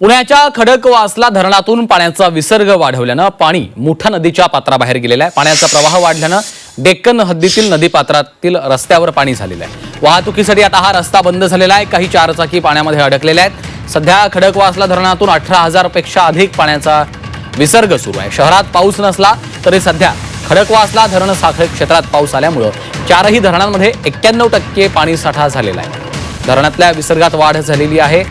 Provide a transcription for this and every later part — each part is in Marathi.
पुण्याच्या खडकवासला धरणातून पाण्याचा विसर्ग वाढवल्यानं पाणी मुठा नदीच्या पात्राबाहेर गेलेलं आहे. पाण्याचा प्रवाह वाढल्यानं डेक्कन हद्दीतील नदीपात्रातील रस्त्यावर पाणी झालेलं आहे. वाहतुकीसाठी आता हा रस्ता बंद झालेला आहे. काही चारचाकी पाण्यामध्ये अडकलेल्या आहेत. सध्या खडकवासला धरणातून अठरा हजारपेक्षा अधिक पाण्याचा विसर्ग सुरू आहे. शहरात पाऊस नसला तरी सध्या खडकवासला धरण साखळी क्षेत्रात पाऊस आल्यामुळं चारही धरणांमध्ये एक्क्याण्णव टक्के पाणी साठा झालेला आहे. धरणातल्या विसर्गात वाढ झालेली आहे.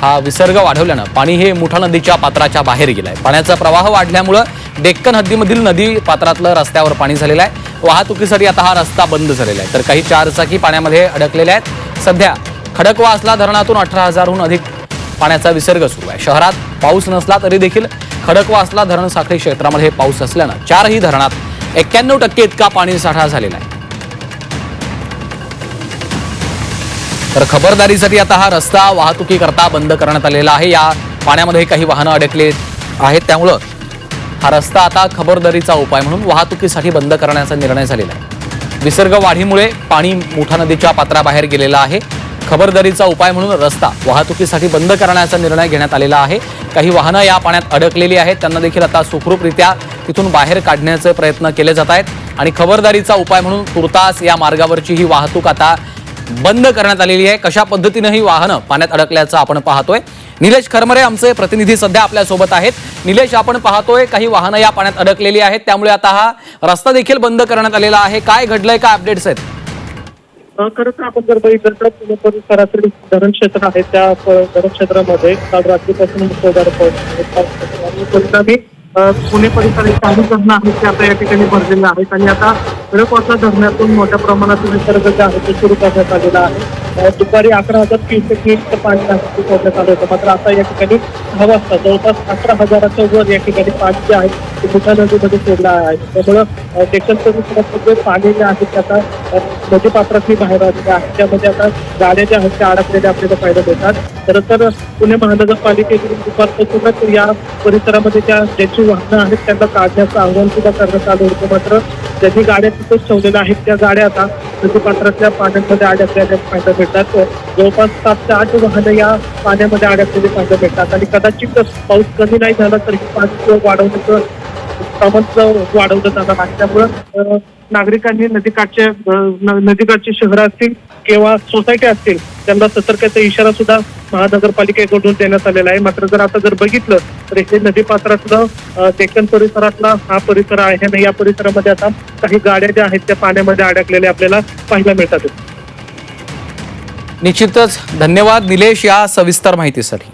हा विसर्ग वाढवल्यानं पाणी हे मुठा नदीच्या पात्राच्या बाहेर गेलं आहे पाण्याचा प्रवाह वाढल्यामुळं डेक्कन हद्दीमधील नदी पात्रातलं रस्त्यावर पाणी झालेलं आहे. वाहतुकीसाठी आता हा रस्ता बंद झालेला आहे. तर काही चारचाकी पाण्यामध्ये अडकलेल्या आहेत. सध्या खडकवासला धरणातून अठरा हजारहून अधिक पाण्याचा विसर्ग सुरू आहे. शहरात पाऊस नसला तरी देखील खडकवासला धरण साखळी क्षेत्रामध्ये पाऊस असल्यानं चारही धरणात एक्क्याण्णव टक्के इतका पाणी साठा झालेला आहे. तर खबरदारीसाठी आता हा रस्ता वाहतुकीकरता बंद करण्यात आलेला आहे. या पाण्यामध्ये काही वाहनं अडकले आहेत. त्यामुळं हा रस्ता आता खबरदारीचा उपाय म्हणून वाहतुकीसाठी बंद करण्याचा निर्णय झालेला आहे. विसर्ग वाढीमुळे पाणी मोठा नदीच्या पात्राबाहेर गेलेलं आहे. खबरदारीचा उपाय म्हणून रस्ता वाहतुकीसाठी बंद करण्याचा निर्णय घेण्यात आलेला आहे. काही वाहनं या पाण्यात अडकलेली आहेत. त्यांना देखील आता सुखरूपरित्या तिथून बाहेर काढण्याचे प्रयत्न केले जात आहेत. आणि खबरदारीचा उपाय म्हणून तुर्तास या मार्गावरची ही वाहतूक आता बंद करण्यात आलेली आहे. कशा पद्धतीनं ही वाहनं पाण्यात अडकल्याचं आपण पाहतोय. निलेश खरमरे आमचे प्रतिनिधी सध्या आपल्यासोबत आहेत. निलेश आपण पाहतोय काही वाहनं या पाण्यात अडकलेली आहेत. त्यामुळे आता हा रस्ता देखील बंद करण्यात आलेला आहे. काय घडलंय? काय अपडेट्स आहेत? खरं तर आपण जर बघितलं तर पुणे परिसरातील धरण क्षेत्र आहे त्या धरणक्षेत्रामध्ये धरण क्षेत्रामध्ये काल रात्रीपासून मुसळधार पाऊस आणि परिणामी पुणे पुणे परिसरात काही धरणं आहेत ते आता या ठिकाणी भरलेलं आहेत. आणि आता खडकवासला धरणातून मोठ्या प्रमाणात विसर्ग जे आहे ते सुरू करण्यात आलेला आहे. दुपारी अकरा हजार तीनशे मीटचं पाणी आहे सोडण्यात आलं होतं. मात्र आता या ठिकाणी सहा वाजता जवळपास अठरा हजाराच्या वर या ठिकाणी पाणी जे आहे ते मुठा नदीमध्ये सोडलं आहे. त्यामुळं अ, डेक्कन जे पाणी जे आहे ते आता नदीपात्रातली बाहेर आलेले आहे. त्यामध्ये आता गाड्या ज्या आहेत त्या अडकलेल्या आपल्याला पाहायला मिळतात. खरं तर पुणे महानगरपालिकेकडून दुपारपासूनच या परिसरामध्ये ज्या ज्याची वाहनं आहेत त्यांना काढण्याचं आव्हान सुद्धा करण्यात आलं होतं. मात्र ज्यांनी गाड्या तिथेच ठेवलेल्या आहेत त्या गाड्या आता नदीपात्रातल्या पाण्यामध्ये अडकलेल्या पाहायला मिळतात. जवळपास सात ते आठ वाहनं या पाण्यामध्ये अडकलेली पाहायला मिळतात. आणि कदाचित पाऊस कमी नाही झाला तर ही वाढवण्याचं प्रमाण वाढवलं जाणार आहे. त्यामुळं नागरिकांनी नदीकाठच्या नदीकाठची शहरं असतील किंवा सोसायटी असतील त्यांना सतर्कतेचा इशारा सुद्धा महानगरपालिकेकडून देण्यात आलेला आहे. मात्र जर आता जर बघितलं तर हे नदी पात्रातलं डेक्कन परिसरातला हा परिसर आहे आणि या परिसरामध्ये आता काही गाड्या ज्या आहेत त्या पाण्यामध्ये अडकलेल्या आपल्याला पाहायला मिळतात. निश्चितच धन्यवाद निलेश या सविस्तर माहितीसाठी.